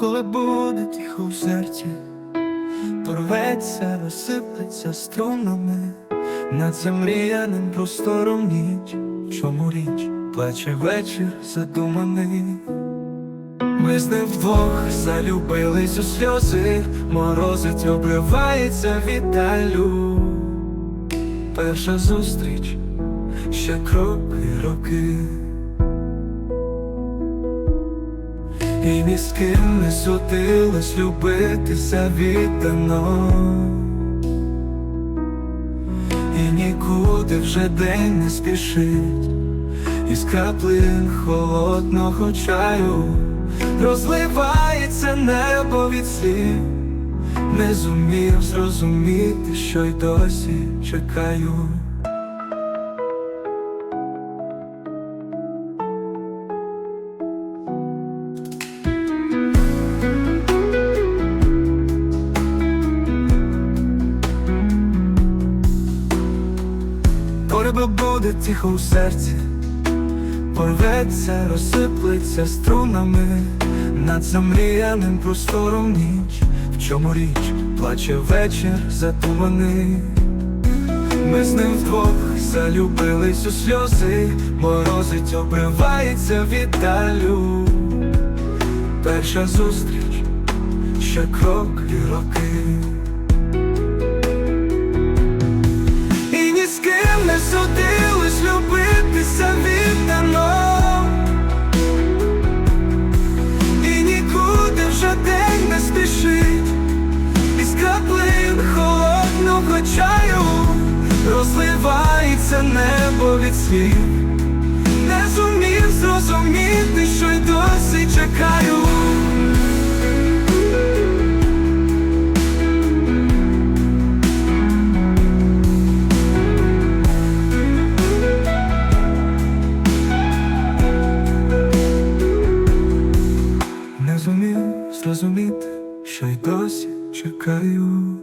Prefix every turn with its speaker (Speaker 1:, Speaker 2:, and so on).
Speaker 1: коли буде тихо в серці, порветься, розсиплеться струнами над замріяним простором ніч, чому річ плаче вечір задуманий. Ми з ним вдвох залюбились у сльози, морозить, обривається віталю. Перша зустріч, ще кроки, роки. І ні з ким не судилось любитися віддано. І нікуди вже день не спішить, із краплин холодного чаю розливається небо від слів, не зумів зрозуміти, що й досі чекаю. Пориба буде тихо у серці, порветься, розсиплеться струнами над замріяним простором ніч, в чому річ плаче вечір затуманий. Ми з ним вдвох залюбились у сльози, морозить, обривається віддалю. Перша зустріч, ще крок і роки. Чаю Розливається небо від слів Не зумів зрозуміти, що й досі чекаю Не зумів зрозуміти, що й досі чекаю.